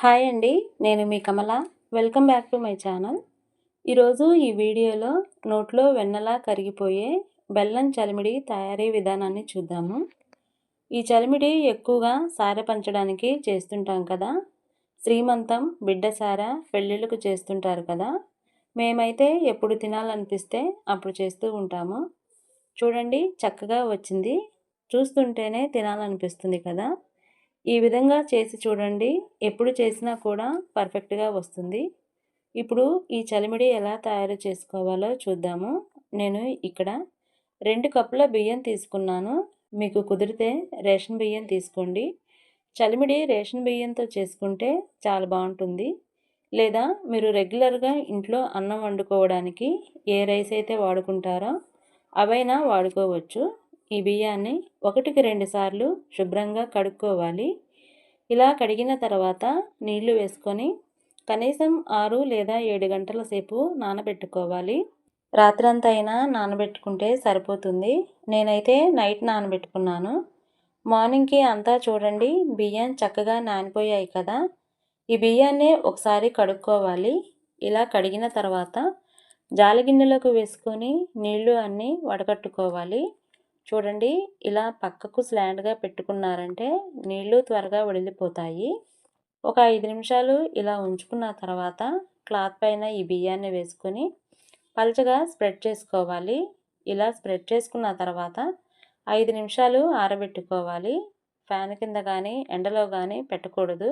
Hi అండి నేను మీ Kamala. Welcome back to my channel. ఈరోజు ఈ వీడియోలో నోట్లో వెన్నలా కరిగిపోయే బెల్లం చలిమిడి తయారీ విధానాన్ని చూద్దాము. ఈ చలిమిడి ఎక్కువగా సారె పంచడానికి చేస్తుంటాం కదా. శ్రీమంతం బిడ్డ సార పెళ్ళిళ్ళకు చేస్తుంటారు కదా. మేమైతే ఎప్పుడు తినాలనిపిస్తే అప్పుడు చేస్తూ ఉంటాము. చూడండి చక్కగా వచ్చింది. చూస్తుంటేనే తినాలనిపిస్తుంది కదా. ఈ విధంగా చేసి చూడండి. ఎప్పుడు చేసినా కూడా పర్ఫెక్ట్గా వస్తుంది. ఇప్పుడు ఈ చలిమిడి ఎలా తయారు చేసుకోవాలో చూద్దాము. నేను ఇక్కడ రెండు కప్పుల బియ్యం తీసుకున్నాను. మీకు కుదిరితే రేషన్ బియ్యం తీసుకోండి. చలిమిడి రేషన్ బియ్యంతో చేసుకుంటే చాలా బాగుంటుంది. లేదా మీరు రెగ్యులర్గా ఇంట్లో అన్నం వండుకోవడానికి ఏ రైస్ అయితే వాడుకుంటారో అవైనా వాడుకోవచ్చు. ఈ బియ్యాన్ని ఒకటికి రెండు సార్లు శుభ్రంగా కడుక్కోవాలి. ఇలా కడిగిన తర్వాత నీళ్ళు వేసుకొని కనీసం ఆరు లేదా ఏడు గంటల సేపు నానబెట్టుకోవాలి. రాత్రంతా అయినా నానబెట్టుకుంటే సరిపోతుంది. నేనైతే నైట్ నానబెట్టుకున్నాను. మార్నింగ్కి అంతా చూడండి బియ్యం చక్కగా నానిపోయాయి కదా. ఈ బియ్యాన్ని ఒకసారి కడుక్కోవాలి. ఇలా కడిగిన తర్వాత జాలిగిన్నెలోకి వేసుకొని నీళ్ళు అన్నీ వడకట్టుకోవాలి చూడండి ఇలా పక్కకు స్లాండ్గా పెట్టుకున్నారంటే నీళ్ళు త్వరగా వడిలిపోతాయి. ఒక ఐదు నిమిషాలు ఇలా ఉంచుకున్న తర్వాత క్లాత్ పైన ఈ బియ్యాన్ని వేసుకొని పలుచగా స్ప్రెడ్ చేసుకోవాలి. ఇలా స్ప్రెడ్ చేసుకున్న తర్వాత ఐదు నిమిషాలు ఆరబెట్టుకోవాలి. ఫ్యాన్ కింద కానీ ఎండలో కానీ పెట్టకూడదు.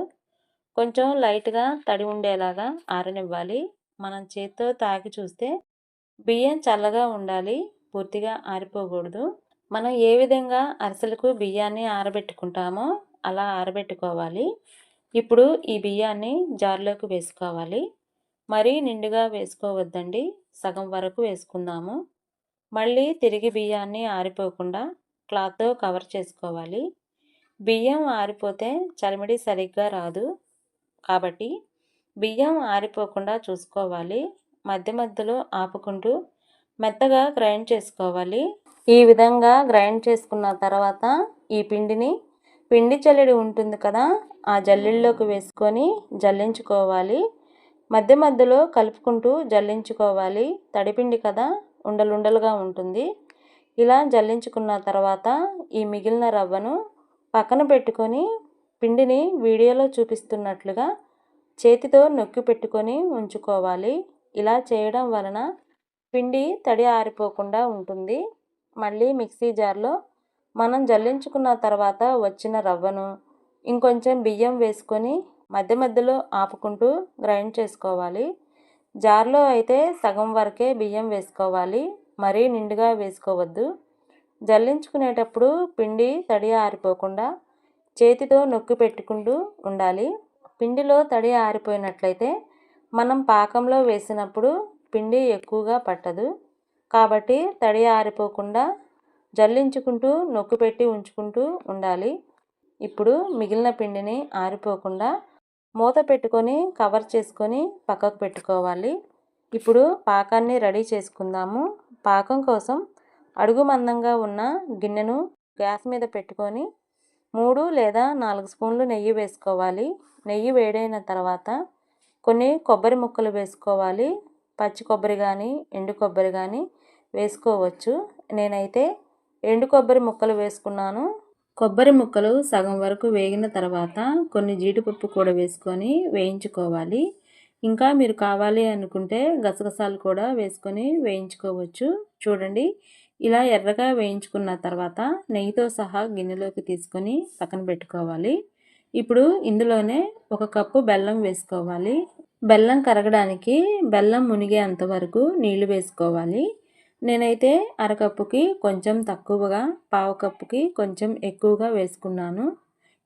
కొంచెం లైట్గా తడి ఉండేలాగా ఆరనివ్వాలి. మనం చేత్తో తాకి చూస్తే బియ్యం చల్లగా ఉండాలి పూర్తిగా ఆరిపోకూడదు. మనం ఏ విధంగా అరిసెలకు బియ్యాన్ని ఆరబెట్టుకుంటామో అలా ఆరబెట్టుకోవాలి. ఇప్పుడు ఈ బియ్యాన్ని జార్లోకి వేసుకోవాలి. మరీ నిండుగా వేసుకోవద్దండి. సగం వరకు వేసుకుందాము. మళ్ళీ తిరిగి బియ్యాన్ని ఆరిపోకుండా క్లాత్తో కవర్ చేసుకోవాలి. బియ్యం ఆరిపోతే చలిమిడి సరిగ్గా రాదు. కాబట్టి బియ్యం ఆరిపోకుండా చూసుకోవాలి. మధ్య మధ్యలో ఆపుకుంటూ మెత్తగా గ్రైండ్ చేసుకోవాలి. ఈ విధంగా గ్రైండ్ చేసుకున్న తర్వాత ఈ పిండిని పిండి జల్లెడి ఉంటుంది కదా ఆ జల్లెల్లోకి వేసుకొని జల్లించుకోవాలి. మధ్య మధ్యలో కలుపుకుంటూ జల్లించుకోవాలి. తడిపిండి కదా ఉండలుండలుగా ఉంటుంది. ఇలా జల్లించుకున్న తర్వాత ఈ మిగిలిన రవ్వను పక్కన పెట్టుకొని పిండిని వీడియోలో చూపిస్తున్నట్లుగా చేతితో నొక్కి పెట్టుకొని ఉంచుకోవాలి. ఇలా చేయడం వలన పిండి తడి ఆరిపోకుండా ఉంటుంది. మళ్ళీ మిక్సీ జార్లో మనం జల్లించుకున్న తర్వాత వచ్చిన రవ్వను ఇంకొంచెం బియ్యం వేసుకొని మధ్య మధ్యలో ఆపుకుంటూ గ్రైండ్ చేసుకోవాలి. జార్లో అయితే సగం వరకే బియ్యం వేసుకోవాలి. మరీ నిండుగా వేసుకోవద్దు. జల్లించుకునేటప్పుడు పిండి తడి ఆరిపోకుండా చేతితో నొక్కి పెట్టుకుంటూ ఉండాలి. పిండిలో తడి ఆరిపోయినట్లయితే మనం పాకంలో వేసినప్పుడు పిండి ఎక్కువగా పట్టదు. కాబట్టి తడి ఆరిపోకుండా జల్లించుకుంటూ నొక్కు పెట్టి ఉంచుకుంటూ ఉండాలి. ఇప్పుడు మిగిలిన పిండిని ఆరిపోకుండా మూత పెట్టుకొని కవర్ చేసుకొని పక్కకు పెట్టుకోవాలి. ఇప్పుడు పాకాన్ని రెడీ చేసుకుందాము. పాకం కోసం అడుగు మందంగా ఉన్న గిన్నెను గ్యాస్ మీద పెట్టుకొని మూడు లేదా నాలుగు స్పూన్లు నెయ్యి వేసుకోవాలి. నెయ్యి వేడైన తర్వాత కొన్ని కొబ్బరి ముక్కలు వేసుకోవాలి. పచ్చి కొబ్బరి కానీ ఎండు కొబ్బరి కానీ వేసుకోవచ్చు. నేనైతే ఎండు కొబ్బరి ముక్కలు వేసుకున్నాను. కొబ్బరి ముక్కలు సగం వరకు వేగిన తర్వాత కొన్ని జీడిపప్పు కూడా వేసుకొని వేయించుకోవాలి. ఇంకా మీరు కావాలి అనుకుంటే గసగసాలు కూడా వేసుకొని వేయించుకోవచ్చు. చూడండి ఇలా ఎర్రగా వేయించుకున్న తర్వాత నెయ్యితో సహా గిన్నెలోకి తీసుకొని పక్కన పెట్టుకోవాలి. ఇప్పుడు ఇందులోనే ఒక కప్పు బెల్లం వేసుకోవాలి. బెల్లం కరగడానికి బెల్లం మునిగేంత వరకు నీళ్ళు వేసుకోవాలి. నేనైతే అరకప్పుకి కొంచెం తక్కువగా పావు కప్పుకి కొంచెం ఎక్కువగా వేసుకున్నాను.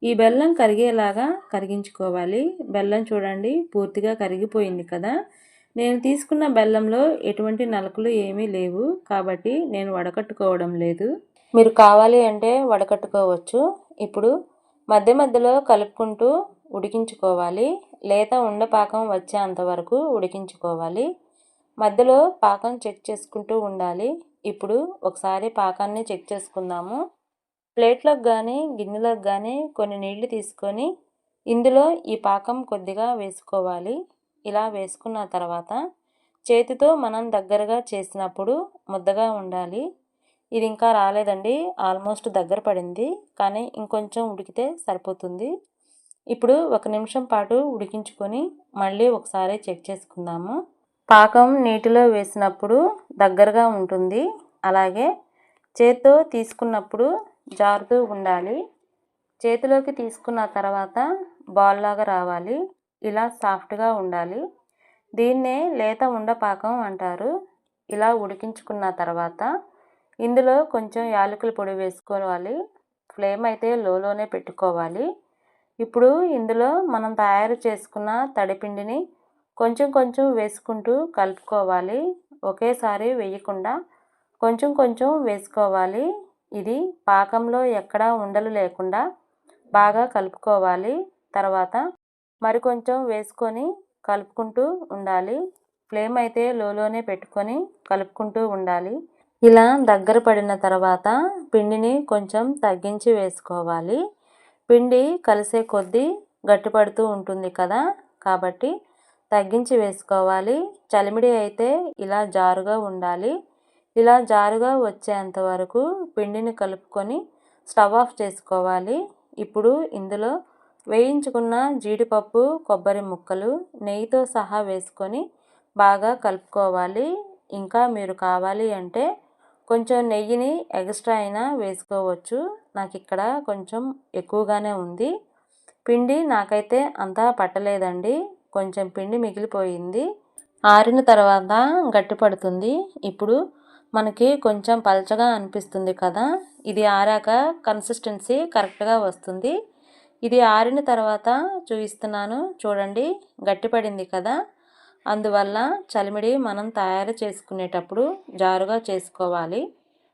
ఈ బెల్లం కరిగేలాగా కరిగించుకోవాలి. బెల్లం చూడండి పూర్తిగా కరిగిపోయింది కదా. నేను తీసుకున్న బెల్లంలో ఎటువంటి నలుకలు ఏమీ లేవు. కాబట్టి నేను వడకట్టుకోవడం లేదు. మీరు కావాలి అంటే వడకట్టుకోవచ్చు. ఇప్పుడు మధ్య మధ్యలో కలుపుకుంటూ ఉడికించుకోవాలి. లేత ఉండపాకం వచ్చేంత వరకు ఉడికించుకోవాలి. మధ్యలో పాకం చెక్ చేసుకుంటూ ఉండాలి. ఇప్పుడు ఒకసారి పాకాన్ని చెక్ చేసుకుందాము. ప్లేట్లోకి కానీ గిన్నెలోకి కానీ కొన్ని నీళ్ళు తీసుకొని ఇందులో ఈ పాకం కొద్దిగా వేసుకోవాలి. ఇలా వేసుకున్న తర్వాత చేతితో మనం దగ్గరగా చేసినప్పుడు ముద్దగా ఉండాలి. ఇది ఇంకా రాలేదండి. ఆల్మోస్ట్ దగ్గర పడింది. కానీ ఇంకొంచెం ఉడికితే సరిపోతుంది. ఇప్పుడు ఒక నిమిషం పాటు ఉడికించుకొని మళ్ళీ ఒకసారి చెక్ చేసుకుందాము. పాకం నీటిలో వేసినప్పుడు దగ్గరగా ఉంటుంది. అలాగే చేత్తో తీసుకున్నప్పుడు జారుతూ ఉండాలి. చేతిలోకి తీసుకున్న తర్వాత బాల్ లాగా రావాలి. ఇలా సాఫ్ట్గా ఉండాలి. దీన్నే లేత ఉండపాకం అంటారు. ఇలా ఉడికించుకున్న తర్వాత ఇందులో కొంచెం యాలకుల పొడి వేసుకోవాలి. ఫ్లేమ్ అయితే లోలోనే పెట్టుకోవాలి. ఇప్పుడు ఇందులో మనం తయారు చేసుకున్న తడిపిండిని కొంచెం కొంచెం వేసుకుంటూ కలుపుకోవాలి. ఒకేసారి వేయకుండా కొంచెం కొంచెం వేసుకోవాలి. ఇది పాకంలో ఎక్కడా ఉండలు లేకుండా బాగా కలుపుకోవాలి. తర్వాత మరికొంచెం వేసుకొని కలుపుకుంటూ ఉండాలి. ఫ్లేమ్ అయితే లోలోనే పెట్టుకొని కలుపుకుంటూ ఉండాలి. ఇలా దగ్గర పడిన తర్వాత పిండిని కొంచెం తగ్గించి వేసుకోవాలి. పిండి కలిసే కొద్దీ గట్టిపడుతూ ఉంటుంది కదా. కాబట్టి తగ్గించి వేసుకోవాలి. చలిమిడి అయితే ఇలా జారుగా ఉండాలి. ఇలా జారుగా వచ్చేంత వరకు పిండిని కలుపుకొని స్టవ్ ఆఫ్ చేసుకోవాలి. ఇప్పుడు ఇందులో వేయించుకున్న జీడిపప్పు కొబ్బరి ముక్కలు నెయ్యితో సహా వేసుకొని బాగా కలుపుకోవాలి. ఇంకా మీరు కావాలి అంటే కొంచెం నెయ్యిని ఎక్స్ట్రా అయినా వేసుకోవచ్చు. నాకు ఇక్కడ కొంచెం ఎక్కువగానే ఉంది. పిండి నాకైతే అంతా పట్టలేదండి. కొంచెం పిండి మిగిలిపోయింది. ఆరిన తర్వాత గట్టి పడుతుంది. ఇప్పుడు మనకి కొంచెం పలచగా అనిపిస్తుంది కదా. ఇది ఆరాక కన్సిస్టెన్సీ కరెక్ట్గా వస్తుంది. ఇది ఆరిన తర్వాత చూపిస్తున్నాను. చూడండి గట్టిపడింది కదా. అందువల్ల చలిమిడి మనం తయారు చేసుకునేటప్పుడు జారుగా చేసుకోవాలి.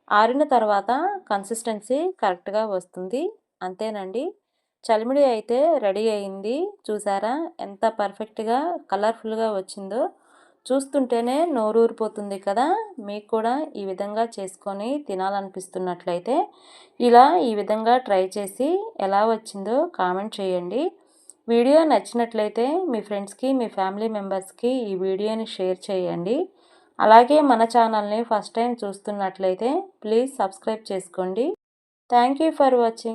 ఆరిన తర్వాత కన్సిస్టెన్సీ కరెక్ట్గా వస్తుంది. అంతేనండి. చలిమిడి అయితే రెడీ అయింది. చూసారా? ఎంత పర్ఫెక్ట్గా కలర్ఫుల్గా వచ్చిందో. చూస్తుంటేనే నోరూరిపోతుంది కదా! మీకు కూడా ఈ విధంగా చేసుకొని తినాలనిపిస్తున్నట్లయితే ఇలా ఈ విధంగా ట్రై చేసి ఎలా వచ్చిందో కామెంట్ చేయండి. వీడియో నచ్చినట్లయితే మీ ఫ్రెండ్స్కి మీ ఫ్యామిలీ మెంబర్స్కి ఈ వీడియోని షేర్ చేయండి. అలాగే మన ఛానల్ని ఫస్ట్ టైం చూస్తున్నట్లయితే ప్లీజ్ సబ్స్క్రైబ్ చేసుకోండి. Thank you for watching.